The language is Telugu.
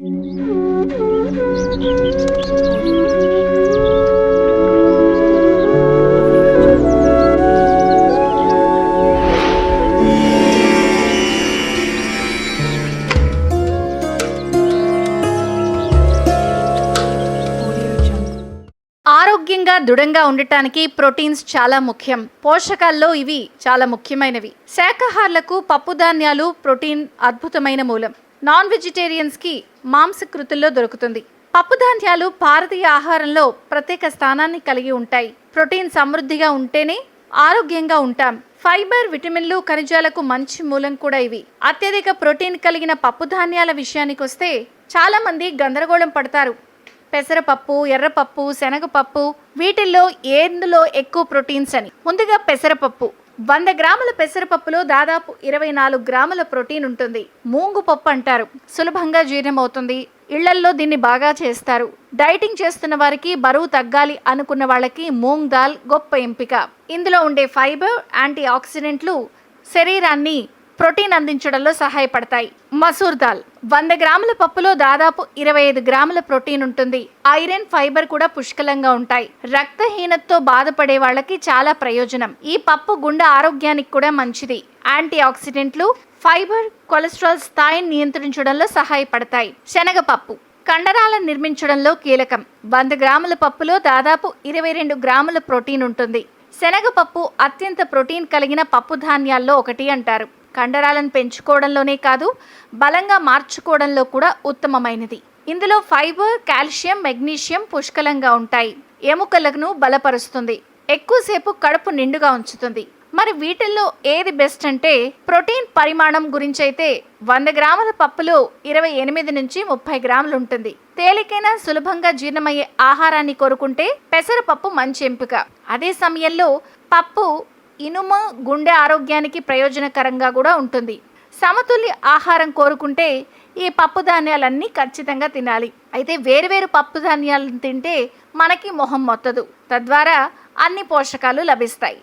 ఆరోగ్యంగా దృఢంగా ఉండటానికి ప్రోటీన్స్ చాలా ముఖ్యం. పోషకాల్లో ఇవి చాలా ముఖ్యమైనవి. శాకాహారులకు పప్పు ధాన్యాలు ప్రోటీన్ అద్భుతమైన మూలం. నాన్ వెజిటేరియన్స్కి మాంసకృతుల్లో దొరుకుతుంది. పప్పుధాన్యాలు భారతీయ ఆహారంలో ప్రత్యేక స్థానాన్ని కలిగి ఉంటాయి. ప్రోటీన్ సమృద్ధిగా ఉంటేనే ఆరోగ్యంగా ఉంటాం. ఫైబర్ విటమిన్లు ఖనిజాలకు మంచి మూలం కూడా ఇవి. అత్యధిక ప్రోటీన్ కలిగిన పప్పు ధాన్యాల విషయానికొస్తే చాలామంది గందరగోళం పడతారు. పెసరపప్పు ఎర్రపప్పు శనగపప్పు వీటిల్లో ఏందులో ఎక్కువ ప్రోటీన్స్ అని? ముందుగా పెసరపప్పు. వంద గ్రాముల పెసరపప్పులో దాదాపు ఇరవై నాలుగు గ్రాముల ప్రోటీన్ ఉంటుంది. మూంగు పప్పు అంటారు. సులభంగా జీర్ణమవుతుంది. ఇళ్ళల్లో దీన్ని బాగా చేస్తారు. డైటింగ్ చేస్తున్న వారికి బరువు తగ్గాలి అనుకున్న వాళ్ళకి మూంగ్ దాల్ గొప్ప ఎంపిక. ఇందులో ఉండే ఫైబర్ యాంటీ ఆక్సిడెంట్లు శరీరాన్ని ప్రోటీన్ అందించడంలో సహాయపడతాయి. మసూర్ దాల్ వంద గ్రాముల పప్పులో దాదాపు ఇరవై ఐదు గ్రాముల ప్రోటీన్ ఉంటుంది. ఐరన్ ఫైబర్ కూడా పుష్కలంగా ఉంటాయి. రక్తహీనతతో బాధపడే వాళ్ళకి చాలా ప్రయోజనం. ఈ పప్పు గుండె ఆరోగ్యానికి కూడా మంచిది. యాంటీ ఆక్సిడెంట్లు ఫైబర్ కొలెస్ట్రాల్ స్థాయిని నియంత్రించడంలో సహాయపడతాయి. శనగపప్పు కండరాలను నిర్మించడంలో కీలకం. వంద గ్రాముల పప్పులో దాదాపు ఇరవై రెండు గ్రాముల ప్రోటీన్ ఉంటుంది. శనగపప్పు అత్యంత ప్రోటీన్ కలిగిన పప్పు ధాన్యాల్లో ఒకటి అంటారు. కండరాలను పెంచుకోవడంలోనే కాదు బలంగా మార్చుకోవడంలో కూడా ఉత్తమమైనది. ఇందులో ఫైబర్ కాల్షియం మెగ్నీషియం పుష్కలంగా ఉంటాయి. ఎముకలను బలపరుస్తుంది. ఎక్కువసేపు కడుపు నిండుగా ఉంచుతుంది. మరి వీటిల్లో ఏది బెస్ట్ అంటే ప్రోటీన్ పరిమాణం గురించి అయితే వంద గ్రాముల పప్పులో ఇరవై ఎనిమిది నుంచి ముప్పై గ్రాములు ఉంటుంది. తేలికైన సులభంగా జీర్ణమయ్యే ఆహారాన్ని కోరుకుంటే పెసరపప్పు మంచి ఎంపిక. అదే సమయంలో పప్పు ఇనుము గుండె ఆరోగ్యానికి ప్రయోజనకరంగా కూడా ఉంటుంది. సమతుల్య ఆహారం కోరుకుంటే ఈ పప్పు ధాన్యాలన్నీ ఖచ్చితంగా తినాలి. అయితే వేరువేరు పప్పు ధాన్యాలను తింటే మనకి మొహం మొత్తదు. తద్వారా అన్ని పోషకాలు లభిస్తాయి.